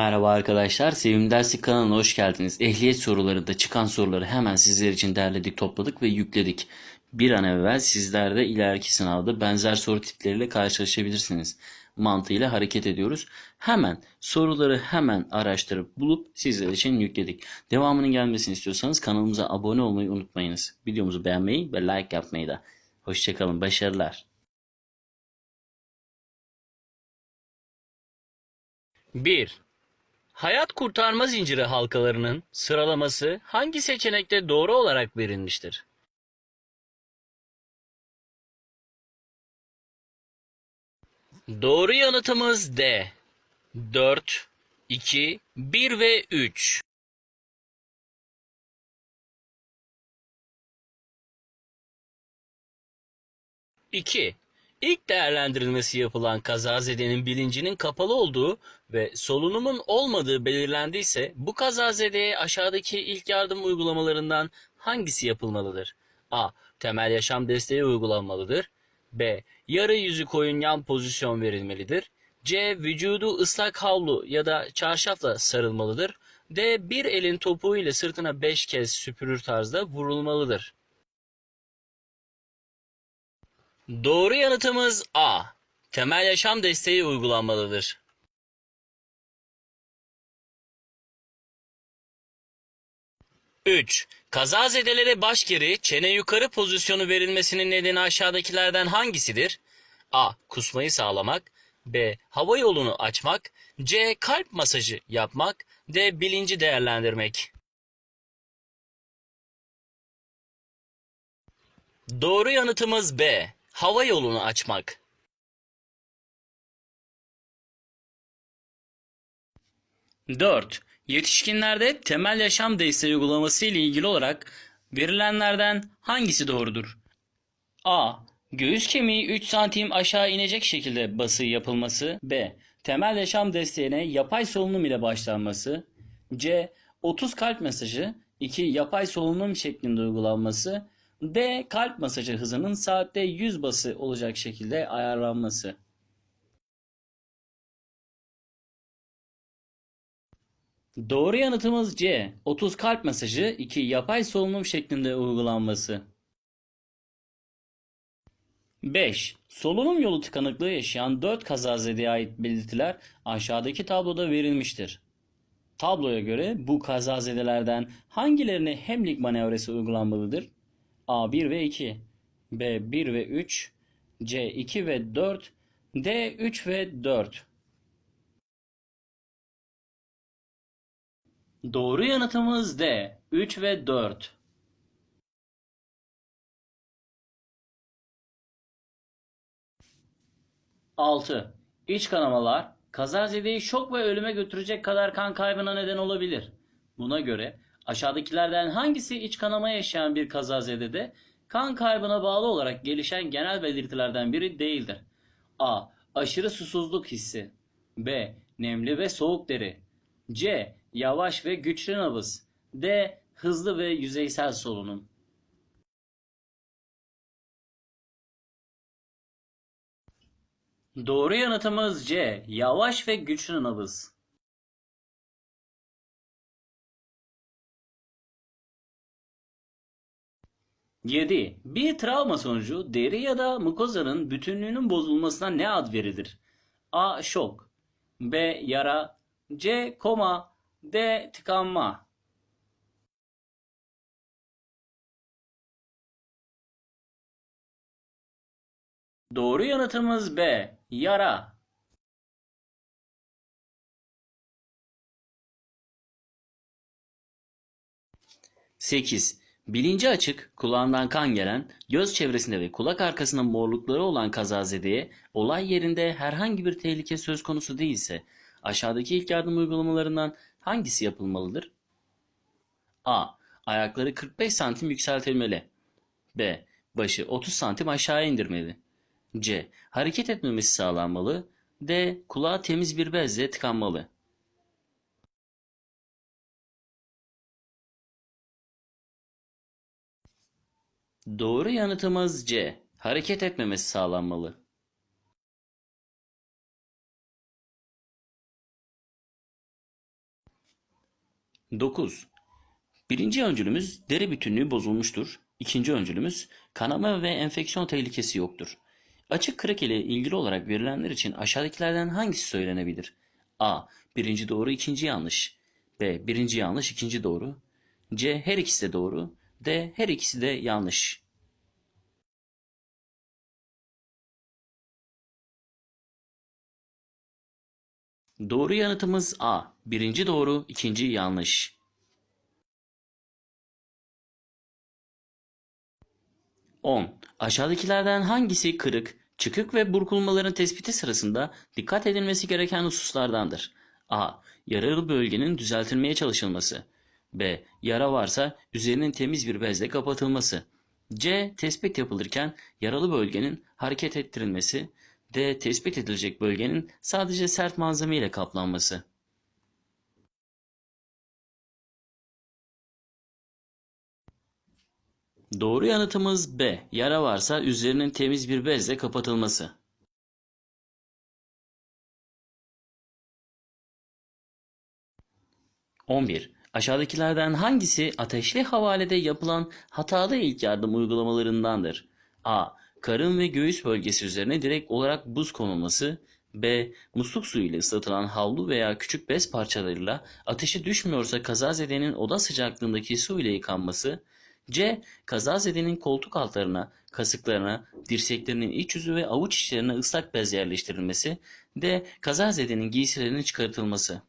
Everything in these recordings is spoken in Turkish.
Merhaba arkadaşlar, Sevim Dersi kanalına hoş geldiniz. Ehliyet sorularında çıkan soruları hemen sizler için derledik, topladık ve yükledik. Bir an evvel sizler de ileriki sınavda benzer soru tipleriyle karşılaşabilirsiniz. Mantığıyla hareket ediyoruz. Hemen soruları hemen araştırıp bulup sizler için yükledik. Devamının gelmesini istiyorsanız kanalımıza abone olmayı unutmayınız. Videomuzu beğenmeyi ve like yapmayı da. Hoşçakalın, başarılar. 1. Hayat kurtarma zinciri halkalarının sıralaması hangi seçenekte doğru olarak verilmiştir? Doğru yanıtımız D. 4, 2, 1 ve 3. İki. İlk değerlendirilmesi yapılan kazazedenin bilincinin kapalı olduğu ve solunumun olmadığı belirlendiyse bu kazazedeye aşağıdaki ilk yardım uygulamalarından hangisi yapılmalıdır? A. Temel yaşam desteği uygulanmalıdır. B. Yarı yüzü koyun yan pozisyon verilmelidir. C. Vücudu ıslak havlu ya da çarşafla sarılmalıdır. D. Bir elin topuğu ile sırtına 5 kez süpürür tarzda vurulmalıdır. Doğru yanıtımız A. Temel yaşam desteği uygulanmalıdır. Üç. Kazazedelere baş geri, çene yukarı pozisyonu verilmesinin nedeni aşağıdakilerden hangisidir? A. Kusmayı sağlamak. B. Hava yolunu açmak. C. Kalp masajı yapmak. D. Bilinci değerlendirmek. Doğru yanıtımız B. Hava yolunu açmak. Dört. Yetişkinlerde temel yaşam desteği uygulaması ile ilgili olarak verilenlerden hangisi doğrudur? A. Göğüs kemiği 3 santim aşağı inecek şekilde bası yapılması. B. Temel yaşam desteğine yapay solunum ile başlanması. C. 30 kalp masajı 2. Yapay solunum şeklinde uygulanması. D. Kalp masajı hızının saatte 100 bası olacak şekilde ayarlanması. Doğru yanıtımız C. 30 kalp masajı 2. Yapay solunum şeklinde uygulanması. 5. Solunum yolu tıkanıklığı yaşayan 4 kazazedeye ait belirtiler aşağıdaki tabloda verilmiştir. Tabloya göre bu kazazedelerden hangilerine hemlik manevrası uygulanmalıdır? A 1 ve 2, B 1 ve 3, C 2 ve 4, D 3 ve 4. Doğru yanıtımız D 3 ve 4. Altı. İç kanamalar kazazedeyi şok ve ölüme götürecek kadar kan kaybına neden olabilir. Buna göre aşağıdakilerden hangisi iç kanama yaşayan bir kazazedede kan kaybına bağlı olarak gelişen genel belirtilerden biri değildir? A. Aşırı susuzluk hissi. B. Nemli ve soğuk deri. C. Yavaş ve güçlü nabız. D. Hızlı ve yüzeysel solunum. Doğru yanıtımız C. Yavaş ve güçlü nabız. Yedi. Bir travma sonucu deri ya da mukozanın bütünlüğünün bozulmasına ne ad verilir? A. Şok B. Yara C. Koma D. Tıkanma Doğru yanıtımız B. Yara. Sekiz. Bilinci açık, kulağından kan gelen, göz çevresinde ve kulak arkasında morlukları olan kazazedeye olay yerinde herhangi bir tehlike söz konusu değilse aşağıdaki ilk yardım uygulamalarından hangisi yapılmalıdır? A. Ayakları 45 santim yükseltilmeli. B. Başı 30 santim aşağı indirmeli. C. Hareket etmemesi sağlanmalı. D. Kulağı temiz bir bezle tıkanmalı. Doğru yanıtımız C. Hareket etmemesi sağlanmalı. 9. Birinci öncülümüz deri bütünlüğü bozulmuştur. İkinci öncülümüz kanama ve enfeksiyon tehlikesi yoktur. Açık kırık ile ilgili olarak verilenler için aşağıdakilerden hangisi söylenebilir? A. Birinci doğru, ikinci yanlış. B. Birinci yanlış, ikinci doğru. C. Her ikisi de doğru. D. Her ikisi de yanlış. Doğru yanıtımız A. Birinci doğru, ikinci yanlış. 10. Aşağıdakilerden hangisi kırık, çıkık ve burkulmaların tespiti sırasında dikkat edilmesi gereken hususlardandır? A. Yaralı bölgenin düzeltilmeye çalışılması. B. Yara varsa üzerinin temiz bir bezle kapatılması. C. Tespit yapılırken yaralı bölgenin hareket ettirilmesi. D. Tespit edilecek bölgenin sadece sert malzeme ile kaplanması. Doğru yanıtımız B. Yara varsa üzerinin temiz bir bezle kapatılması. (11) Aşağıdakilerden hangisi ateşli havalede yapılan hatalı ilk yardım uygulamalarındandır? A. Karın ve göğüs bölgesi üzerine direkt olarak buz konulması. B. Musluk suyu ile ıslatılan havlu veya küçük bez parçalarıyla ateşi düşmüyorsa kazazedenin oda sıcaklığındaki su ile yıkanması. C. Kazazedenin koltuk altlarına, kasıklarına, dirseklerinin iç yüzü ve avuç içlerine ıslak bez yerleştirilmesi. D. Kazazedenin giysilerinin çıkartılması.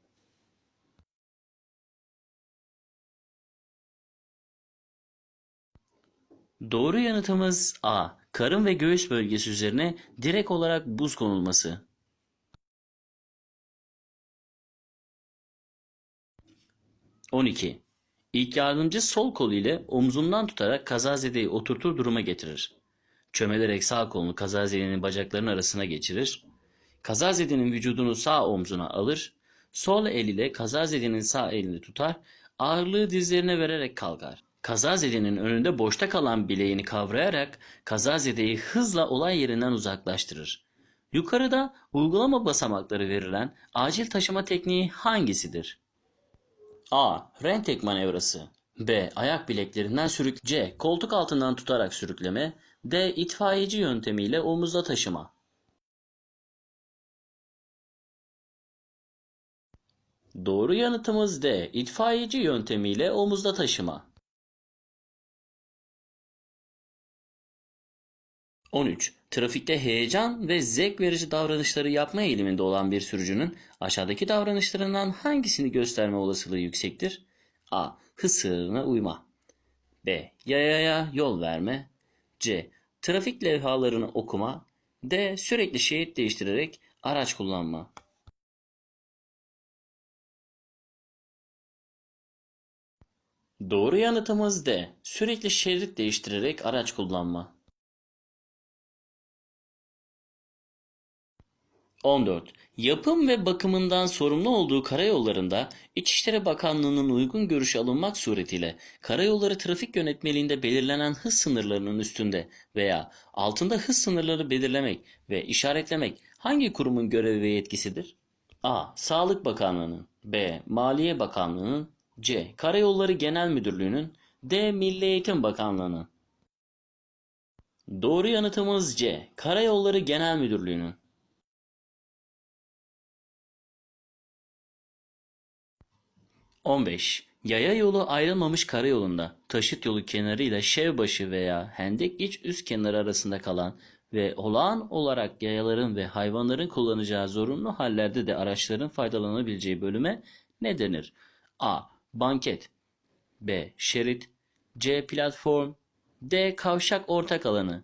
Doğru yanıtımız A. Karın ve göğüs bölgesi üzerine direkt olarak buz konulması. (12) İlk yardımcı sol kolu ile omzundan tutarak kazazedeyi oturtur duruma getirir. Çömelerek sağ kolunu kazazedenin bacaklarının arasına geçirir. Kazazedenin vücudunu sağ omzuna alır. Sol el ile kazazedenin sağ elini tutar. Ağırlığı dizlerine vererek kalkar. Kazazedenin önünde boşta kalan bileğini kavrayarak kazazedeyi hızla olay yerinden uzaklaştırır. Yukarıda uygulama basamakları verilen acil taşıma tekniği hangisidir? A. Rentek manevrası. B. Ayak bileklerinden sürük. C. Koltuk altından tutarak sürükleme. D. İtfaiyeci yöntemiyle omuzda taşıma. Doğru yanıtımız D. İtfaiyeci yöntemiyle omuzda taşıma. 13. Trafikte heyecan ve zevk verici davranışları yapma eğiliminde olan bir sürücünün aşağıdaki davranışlarından hangisini gösterme olasılığı yüksektir? A. Hız sınırına uyma. B. Yayaya yol verme. C. Trafik levhalarını okuma. D. Sürekli şerit değiştirerek araç kullanma. Doğru yanıtımız D. Sürekli şerit değiştirerek araç kullanma. 14. Yapım ve bakımından sorumlu olduğu karayollarında İçişleri Bakanlığı'nın uygun görüşü alınmak suretiyle karayolları trafik yönetmeliğinde belirlenen hız sınırlarının üstünde veya altında hız sınırları belirlemek ve işaretlemek hangi kurumun görevi ve yetkisidir? A. Sağlık Bakanlığı'nın B. Maliye Bakanlığı'nın C. Karayolları Genel Müdürlüğü'nün D. Milli Eğitim Bakanlığı'nın Doğru yanıtımız C. Karayolları Genel Müdürlüğü'nün 15. Yaya yolu ayrılmamış karayolunda taşıt yolu kenarıyla şevbaşı veya hendek iç üst kenarı arasında kalan ve olağan olarak yayaların ve hayvanların kullanacağı zorunlu hallerde de araçların faydalanabileceği bölüme ne denir? A. Banket B. Şerit C. Platform D. Kavşak ortak alanı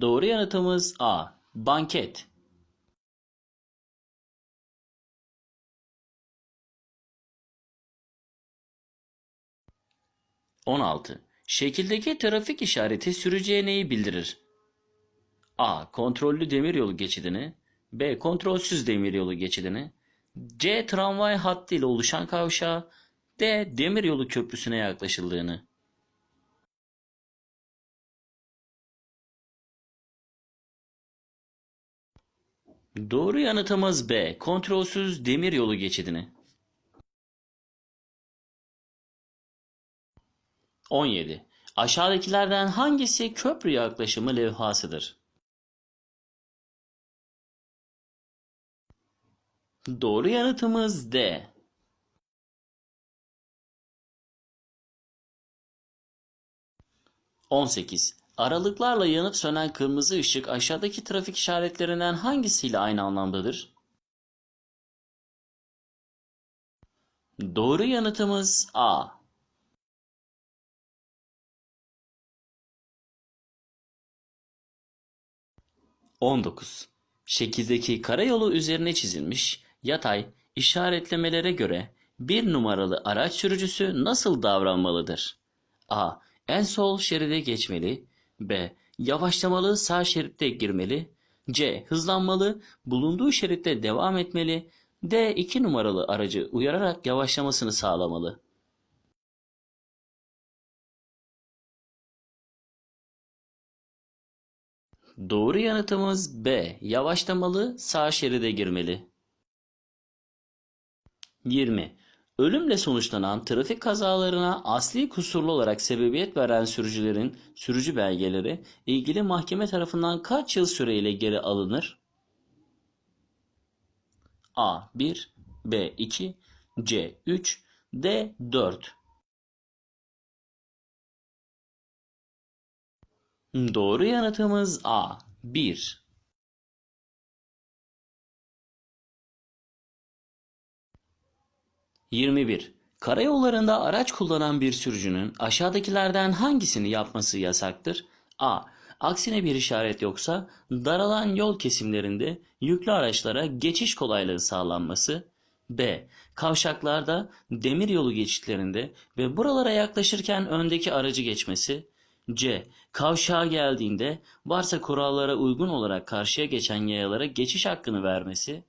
Doğru yanıtımız A. Banket. On altı. Şekildeki trafik işareti sürücüye neyi bildirir? A. Kontrollü demiryolu geçidini. B. Kontrolsüz demiryolu geçidini. C. Tramvay hattı ile oluşan kavşağı. D. Demiryolu köprüsüne yaklaşıldığını. Doğru yanıtımız B. Kontrolsüz demir yolu geçidini. 17. Aşağıdakilerden hangisi köprü yaklaşımı levhasıdır? Doğru yanıtımız D. 18. Aralıklarla yanıp sönen kırmızı ışık aşağıdaki trafik işaretlerinden hangisiyle aynı anlamdadır? Doğru yanıtımız A. 19. Şekildeki karayolu üzerine çizilmiş yatay işaretlemelere göre bir numaralı araç sürücüsü nasıl davranmalıdır? A. En sol şeride geçmeli. B. Yavaşlamalı sağ şeritte girmeli. C. Hızlanmalı, bulunduğu şeritte devam etmeli. D. 2 numaralı aracı uyararak yavaşlamasını sağlamalı. Doğru yanıtımız B. Yavaşlamalı, sağ şeride girmeli. 20. Ölümle sonuçlanan trafik kazalarına asli kusurlu olarak sebebiyet veren sürücülerin sürücü belgeleri ilgili mahkeme tarafından kaç yıl süreyle geri alınır? A. 1 B. 2 C. 3 D. 4 Doğru yanıtımız A. 1. Yirmi bir. Karayollarında araç kullanan bir sürücünün aşağıdakilerden hangisini yapması yasaktır? A. Aksine bir işaret yoksa daralan yol kesimlerinde yüklü araçlara geçiş kolaylığı sağlanması. B. Kavşaklarda, demiryolu geçitlerinde ve buralara yaklaşırken öndeki aracı geçmesi. C. Kavşağa geldiğinde varsa kurallara uygun olarak karşıya geçen yayalara geçiş hakkını vermesi.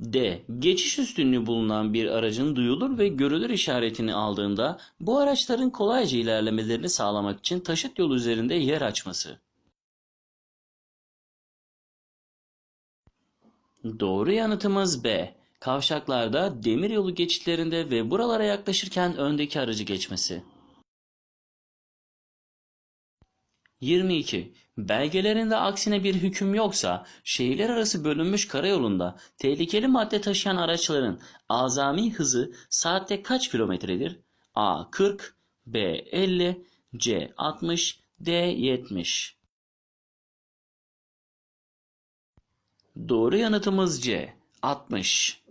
D. Geçiş üstünlüğü bulunan bir aracın duyulur ve görülür işaretini aldığında bu araçların kolayca ilerlemelerini sağlamak için taşıt yolu üzerinde yer açması. Doğru yanıtımız B. Kavşaklarda, demiryolu geçitlerinde ve buralara yaklaşırken öndeki aracı geçmesi. 22. Belgelerinde aksine bir hüküm yoksa şehirler arası bölünmüş karayolunda tehlikeli madde taşıyan araçların azami hızı saatte kaç kilometredir? A 40, B 50, C 60, D 70. Doğru yanıtımız C 60.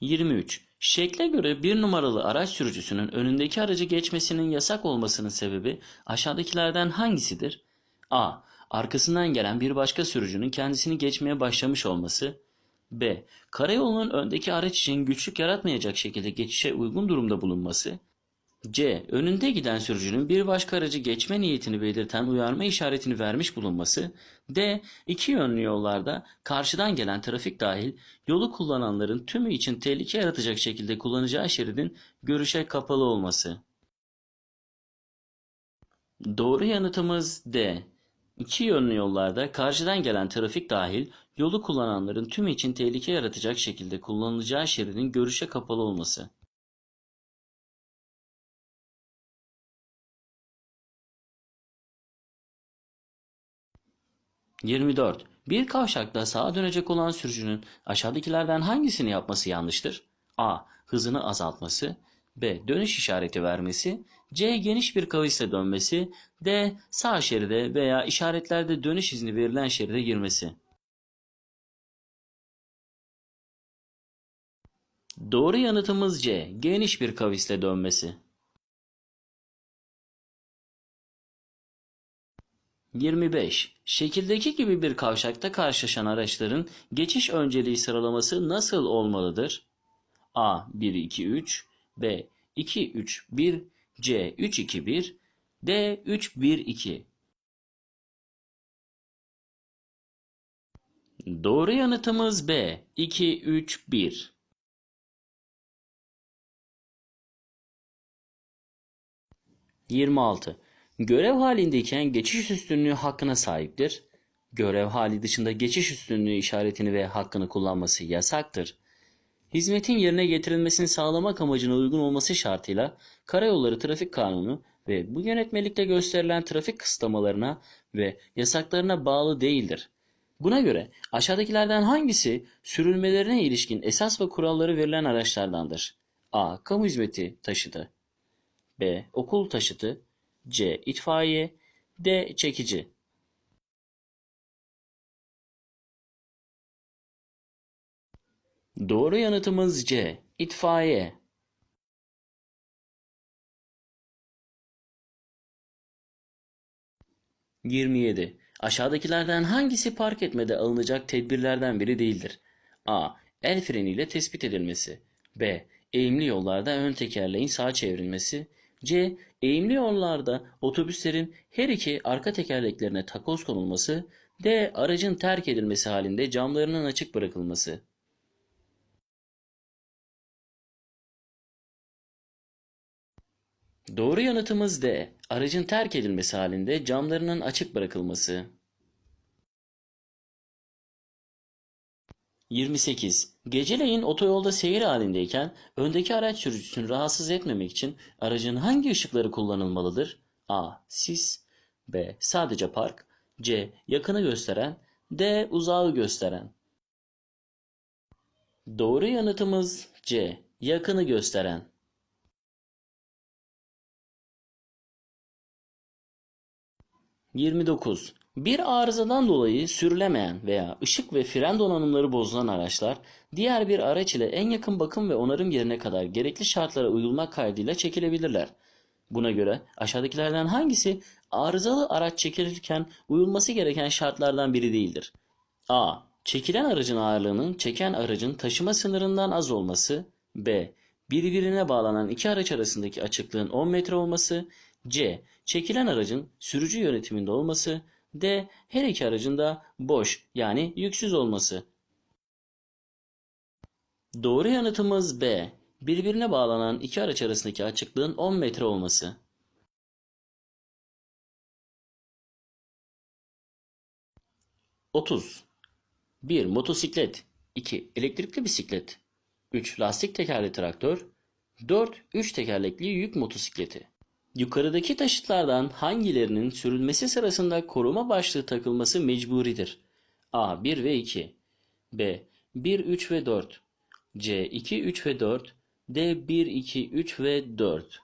23. Şekle göre bir numaralı araç sürücüsünün önündeki aracı geçmesinin yasak olmasının sebebi aşağıdakilerden hangisidir? A. Arkasından gelen bir başka sürücünün kendisini geçmeye başlamış olması. B. Karayolunun öndeki araç için güçlük yaratmayacak şekilde geçişe uygun durumda bulunması. C. Önünde giden sürücünün bir başka aracı geçme niyetini belirten uyarma işaretini vermiş bulunması. D. İki yönlü yollarda karşıdan gelen trafik dahil yolu kullananların tümü için tehlike yaratacak şekilde kullanacağı şeridin görüşe kapalı olması. Doğru yanıtımız D. İki yönlü yollarda karşıdan gelen trafik dahil yolu kullananların tümü için tehlike yaratacak şekilde kullanılacağı şeridin görüşe kapalı olması. 24. Bir kavşakta sağa dönecek olan sürücünün aşağıdakilerden hangisini yapması yanlıştır? A. Hızını azaltması. B. Dönüş işareti vermesi. C. Geniş bir kavisle dönmesi. D. Sağ şeride veya işaretlerde dönüş izni verilen şeride girmesi. Doğru yanıtımız C. Geniş bir kavisle dönmesi. 25. Şekildeki gibi bir kavşakta karşılaşan araçların geçiş önceliği sıralaması nasıl olmalıdır? A 1 2 3 B 2 3 1 C 3 2 1 D 3 1 2 Doğru yanıtımız B 2 3 1 26. Görev halindeyken geçiş üstünlüğü hakkına sahiptir. Görev hali dışında geçiş üstünlüğü işaretini ve hakkını kullanması yasaktır. Hizmetin yerine getirilmesini sağlamak amacına uygun olması şartıyla Karayolları Trafik Kanunu ve bu yönetmelikte gösterilen trafik kısıtlamalarına ve yasaklarına bağlı değildir. Buna göre aşağıdakilerden hangisi sürülmelerine ilişkin esas ve kuralları verilen araçlardandır? A. Kamu hizmeti taşıtı B. Okul taşıtı C. itfaiye D. Çekici Doğru yanıtımız C. İtfaiye. ...27. Aşağıdakilerden hangisi park etmede alınacak tedbirlerden biri değildir? A. El freniyle tespit edilmesi. B. Eğimli yollarda ön tekerleğin sağa çevrilmesi. C. Eğimli yollarda otobüslerin her iki arka tekerleklerine takoz konulması. D. Aracın terk edilmesi halinde camlarının açık bırakılması. Doğru yanıtımız D. Aracın terk edilmesi halinde camlarının açık bırakılması. 28. Geceleyin otoyolda seyir halindeyken öndeki araç sürücüsünü rahatsız etmemek için aracın hangi ışıkları kullanılmalıdır? A. Sis B. Sadece park C. Yakını gösteren D. Uzağı gösteren Doğru yanıtımız C. Yakını gösteren. 29. Bir arızadan dolayı sürülemeyen veya ışık ve fren donanımları bozulan araçlar diğer bir araç ile en yakın bakım ve onarım yerine kadar gerekli şartlara uyulmak kaydıyla çekilebilirler. Buna göre aşağıdakilerden hangisi arızalı araç çekilirken uyulması gereken şartlardan biri değildir? A. Çekilen aracın ağırlığının çeken aracın taşıma sınırından az olması. B. Birbirine bağlanan iki araç arasındaki açıklığın 10 metre olması. C. Çekilen aracın sürücü yönetiminde olması. D. Her iki aracın da boş yani yüksüz olması. Doğru yanıtımız B. Birbirine bağlanan iki araç arasındaki açıklığın 10 metre olması. Otuz. 1. Motosiklet 2. Elektrikli bisiklet 3. Lastik tekerli traktör 4. 3 tekerlekli yük motosikleti Yukarıdaki taşıtlardan hangilerinin sürülmesi sırasında koruma başlığı takılması mecburidir? A. 1 ve 2 B. 1, 3 ve 4 C. 2, 3 ve 4 D. 1, 2, 3 ve 4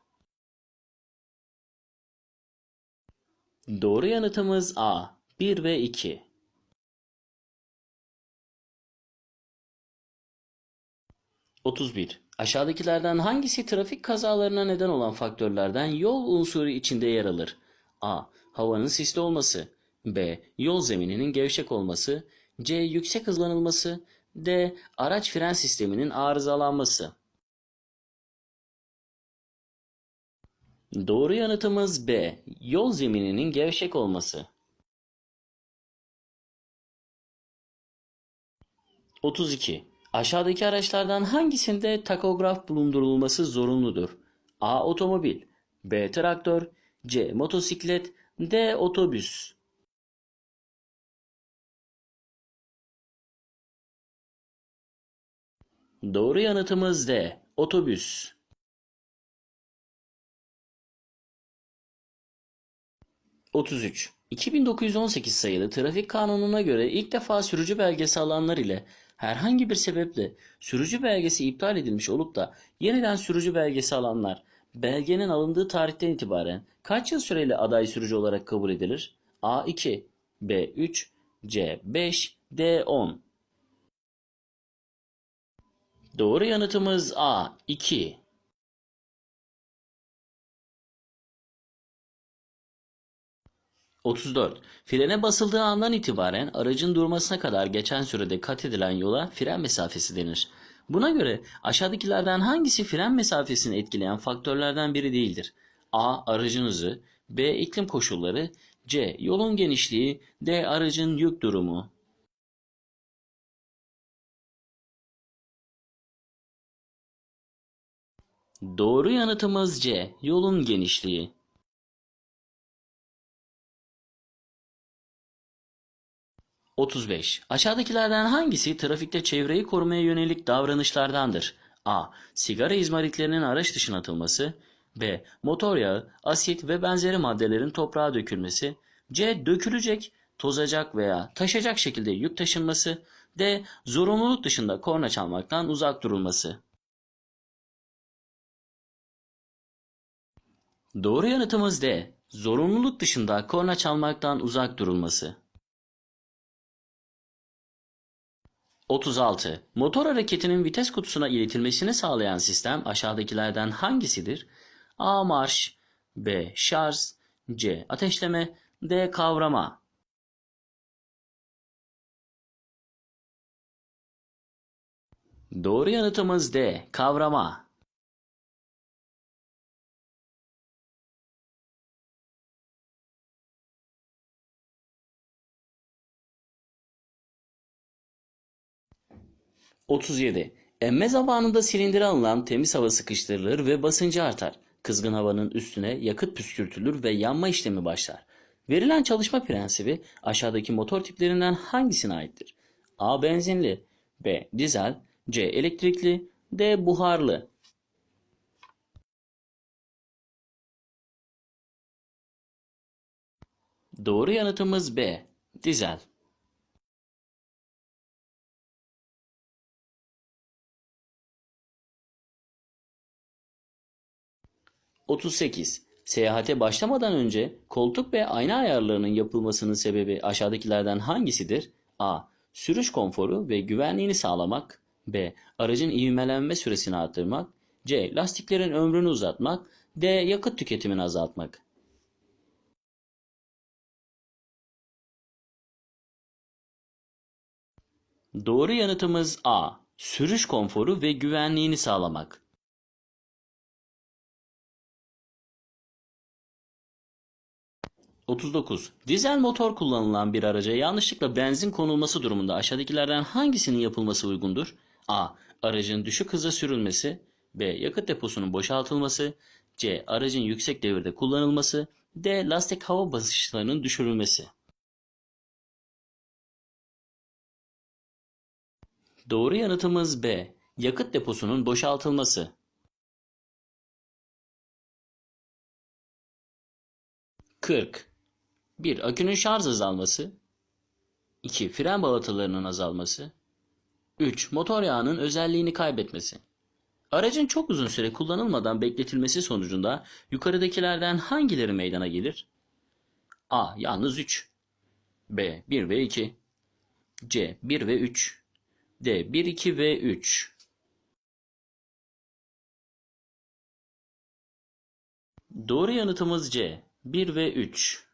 Doğru yanıtımız A. 1 ve 2 31. Aşağıdakilerden hangisi trafik kazalarına neden olan faktörlerden yol unsuru içinde yer alır? A. Havanın sisli olması. B. Yol zemininin gevşek olması. C. Yüksek hızlanılması. D. Araç fren sisteminin arızalanması. Doğru yanıtımız B. Yol zemininin gevşek olması. 32. Aşağıdaki araçlardan hangisinde takograf bulundurulması zorunludur? A. Otomobil B. Traktör C. Motosiklet D. Otobüs Doğru yanıtımız D. Otobüs. ...33. 2918 sayılı trafik kanununa göre ilk defa sürücü belgesi alanlar ile herhangi bir sebeple sürücü belgesi iptal edilmiş olup da yeniden sürücü belgesi alanlar belgenin alındığı tarihten itibaren kaç yıl süreyle aday sürücü olarak kabul edilir? A2, B3, C5, D10. Doğru yanıtımız A2. ...34. Frene basıldığı andan itibaren aracın durmasına kadar geçen sürede kat edilen yola fren mesafesi denir. Buna göre aşağıdakilerden hangisi fren mesafesini etkileyen faktörlerden biri değildir? A. Aracın hızı B. iklim koşulları C. Yolun genişliği D. Aracın yük durumu Doğru yanıtımız C. Yolun genişliği. 35. Aşağıdakilerden hangisi trafikte çevreyi korumaya yönelik davranışlardandır? A. Sigara izmaritlerinin araç dışına atılması. B. Motor yağı, asit ve benzeri maddelerin toprağa dökülmesi. C. Dökülecek, tozacak veya taşacak şekilde yük taşınması. D. Zorunluluk dışında korna çalmaktan uzak durulması. Doğru yanıtımız D. Zorunluluk dışında korna çalmaktan uzak durulması. 36. Motor hareketinin vites kutusuna iletilmesini sağlayan sistem aşağıdakilerden hangisidir? A. Marş B. Şarj C. Ateşleme D. Kavrama Doğru yanıtımız D. Kavrama. ...37. Emme zamanında silindire alınan temiz hava sıkıştırılır ve basıncı artar. Kızgın havanın üstüne yakıt püskürtülür ve yanma işlemi başlar. Verilen çalışma prensibi aşağıdaki motor tiplerinden hangisine aittir? A. Benzinli B. Dizel C. Elektrikli D. Buharlı Doğru yanıtımız B. Dizel. ...38. Seyahate başlamadan önce koltuk ve ayna ayarlarının yapılmasının sebebi aşağıdakilerden hangisidir? A. Sürüş konforu ve güvenliğini sağlamak. B. Aracın ivmelenme süresini arttırmak. C. Lastiklerin ömrünü uzatmak. D. Yakıt tüketimini azaltmak. Doğru yanıtımız A. Sürüş konforu ve güvenliğini sağlamak. ...39. Dizel motor kullanılan bir araca yanlışlıkla benzin konulması durumunda aşağıdakilerden hangisinin yapılması uygundur? A. Aracın düşük hızla sürülmesi. B. Yakıt deposunun boşaltılması. C. Aracın yüksek devirde kullanılması. D. Lastik hava basınçlarının düşürülmesi. Doğru yanıtımız B. Yakıt deposunun boşaltılması. Kırk. 1. Akünün şarj azalması. 2. Fren balatalarının azalması. 3. Motor yağının özelliğini kaybetmesi. Aracın çok uzun süre kullanılmadan bekletilmesi sonucunda yukarıdakilerden hangileri meydana gelir? A. Yalnız 3. B. 1 ve 2. C. 1 ve 3. D. 1, 2 ve 3. Doğru yanıtımız C. 1 ve 3.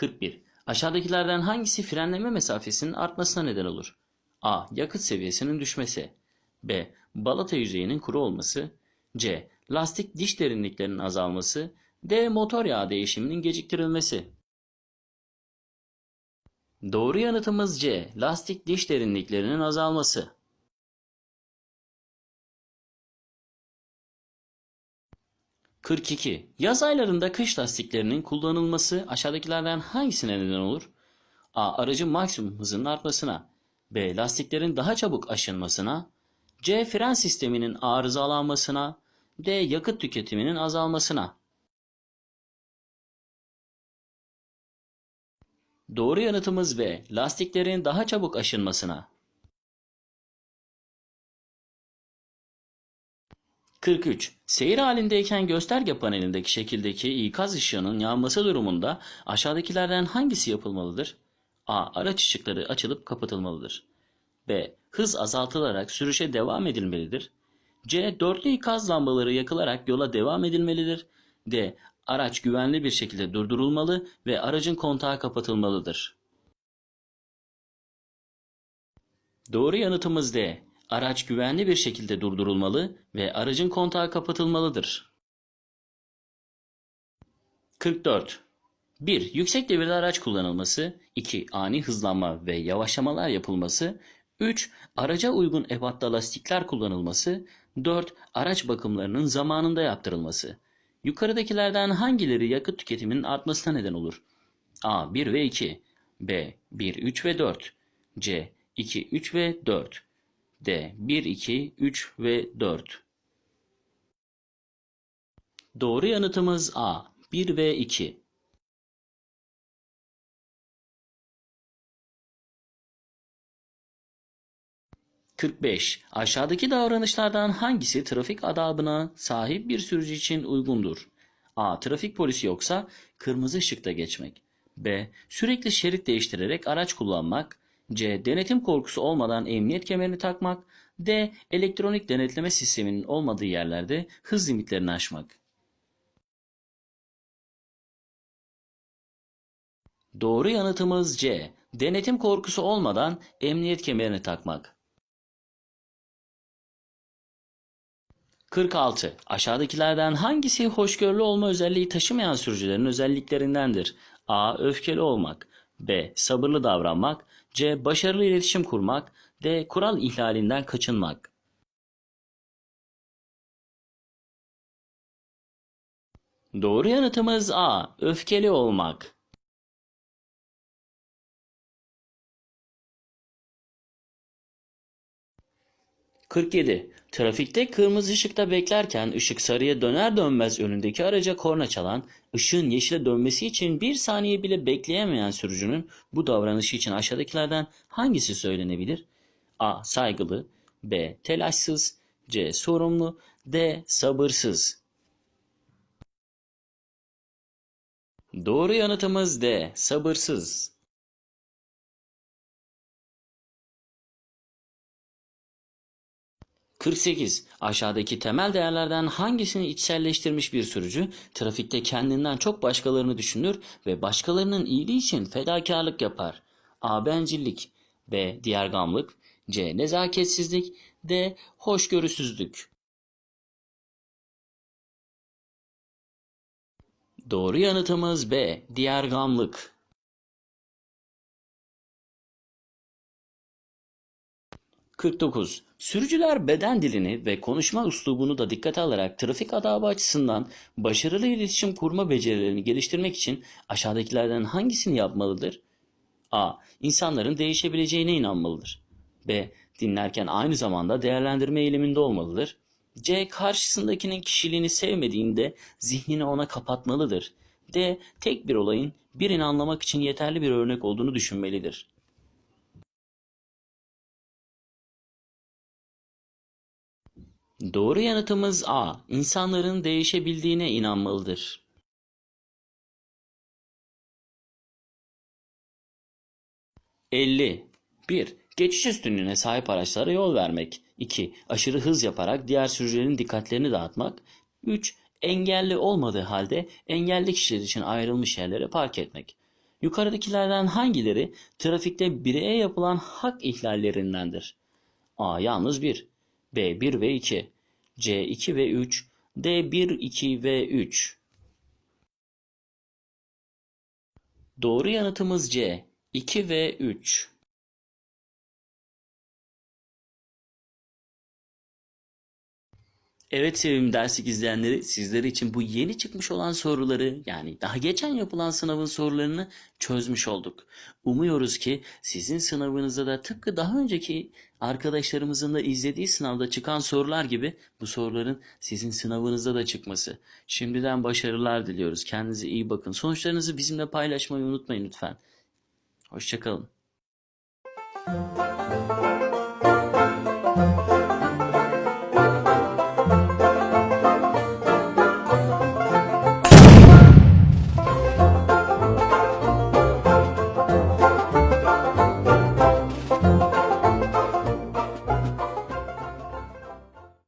...41. Aşağıdakilerden hangisi frenleme mesafesinin artmasına neden olur? A. Yakıt seviyesinin düşmesi. B. Balata yüzeyinin kuru olması. C. Lastik diş derinliklerinin azalması. D. Motor yağı değişiminin geciktirilmesi. Doğru yanıtımız C. Lastik diş derinliklerinin azalması. ...42. Yaz aylarında kış lastiklerinin kullanılması aşağıdakilerden hangisine neden olur? A. Aracın maksimum hızının artmasına. B. Lastiklerin daha çabuk aşınmasına. C. Fren sisteminin arızalanmasına. D. Yakıt tüketiminin azalmasına. Doğru yanıtımız B. Lastiklerin daha çabuk aşınmasına. 43. Seyir halindeyken gösterge panelindeki şekildeki ikaz ışığının yanması durumunda aşağıdakilerden hangisi yapılmalıdır? A. Araç ışıkları açılıp kapatılmalıdır. B. Hız azaltılarak sürüşe devam edilmelidir. C. Dörtlü ikaz lambaları yakılarak yola devam edilmelidir. D. Araç güvenli bir şekilde durdurulmalı ve aracın kontağı kapatılmalıdır. Doğru yanıtımız D. Araç güvenli bir şekilde durdurulmalı ve aracın kontağı kapatılmalıdır. 44. 1. Yüksek devirde araç kullanılması. 2. Ani hızlanma ve yavaşlamalar yapılması. 3. Araca uygun ebatta lastikler kullanılması. 4. Araç bakımlarının zamanında yaptırılması. Yukarıdakilerden hangileri yakıt tüketiminin artmasına neden olur? A. 1 ve 2 B. 1, 3 ve 4 C. 2, 3 ve 4 D. 1, 2, 3 ve 4 Doğru yanıtımız A. 1 ve 2. ...45. Aşağıdaki davranışlardan hangisi trafik adabına sahip bir sürücü için uygundur? A. Trafik polisi yoksa kırmızı ışıkta geçmek. B. Sürekli şerit değiştirerek araç kullanmak. C. Denetim korkusu olmadan emniyet kemerini takmak. D. Elektronik denetleme sisteminin olmadığı yerlerde hız limitlerini aşmak. Doğru yanıtımız C. Denetim korkusu olmadan emniyet kemerini takmak. 46. Aşağıdakilerden hangisi hoşgörülü olma özelliği taşımayan sürücülerin özelliklerindendir? A. Öfkeli olmak. B. Sabırlı davranmak. C. Başarılı iletişim kurmak. D. Kural ihlalinden kaçınmak. Doğru yanıtımız A. Öfkeli olmak. 47. Trafikte kırmızı ışıkta beklerken ışık sarıya döner dönmez önündeki araca korna çalan, ışığın yeşile dönmesi için bir saniye bile bekleyemeyen sürücünün bu davranışı için aşağıdakilerden hangisi söylenebilir? A. Saygılı B. Telaşsız C. Sorumlu D. Sabırsız Doğru yanıtımız D. Sabırsız. 48. Aşağıdaki temel değerlerden hangisini içselleştirmiş bir sürücü trafikte kendinden çok başkalarını düşünür ve başkalarının iyiliği için fedakarlık yapar? A. Bencillik B. Diğergamlık C. Nezaketsizlik D. Hoşgörüsüzlük Doğru yanıtımız B. Diğergamlık. 49. Sürücüler beden dilini ve konuşma üslubunu da dikkate alarak trafik adabı açısından başarılı iletişim kurma becerilerini geliştirmek için aşağıdakilerden hangisini yapmalıdır? A. İnsanların değişebileceğine inanmalıdır. B. Dinlerken aynı zamanda değerlendirme eğiliminde olmalıdır. C. Karşısındakinin kişiliğini sevmediğinde zihnini ona kapatmalıdır. D. Tek bir olayın birini anlamak için yeterli bir örnek olduğunu düşünmelidir. Doğru yanıtımız A. İnsanların değişebildiğine inanmalıdır. Elli. 1. Geçiş üstünlüğüne sahip araçlara yol vermek. 2. Aşırı hız yaparak diğer sürücülerin dikkatlerini dağıtmak. 3. Engelli olmadığı halde engelli kişiler için ayrılmış yerlere park etmek. Yukarıdakilerden hangileri trafikte bireye yapılan hak ihlallerindendir? A. Yalnız 1. B 1 ve 2, C 2 ve 3, D 1, 2 ve 3. Doğru yanıtımız C 2 ve 3. Evet sevimli derslik izleyenleri sizler için bu yeni çıkmış olan soruları yani daha geçen yapılan sınavın sorularını çözmüş olduk. Umuyoruz ki sizin sınavınızda da tıpkı daha önceki arkadaşlarımızın da izlediği sınavda çıkan sorular gibi bu soruların sizin sınavınızda da çıkması. Şimdiden başarılar diliyoruz. Kendinize iyi bakın. Sonuçlarınızı bizimle paylaşmayı unutmayın lütfen. Hoşçakalın.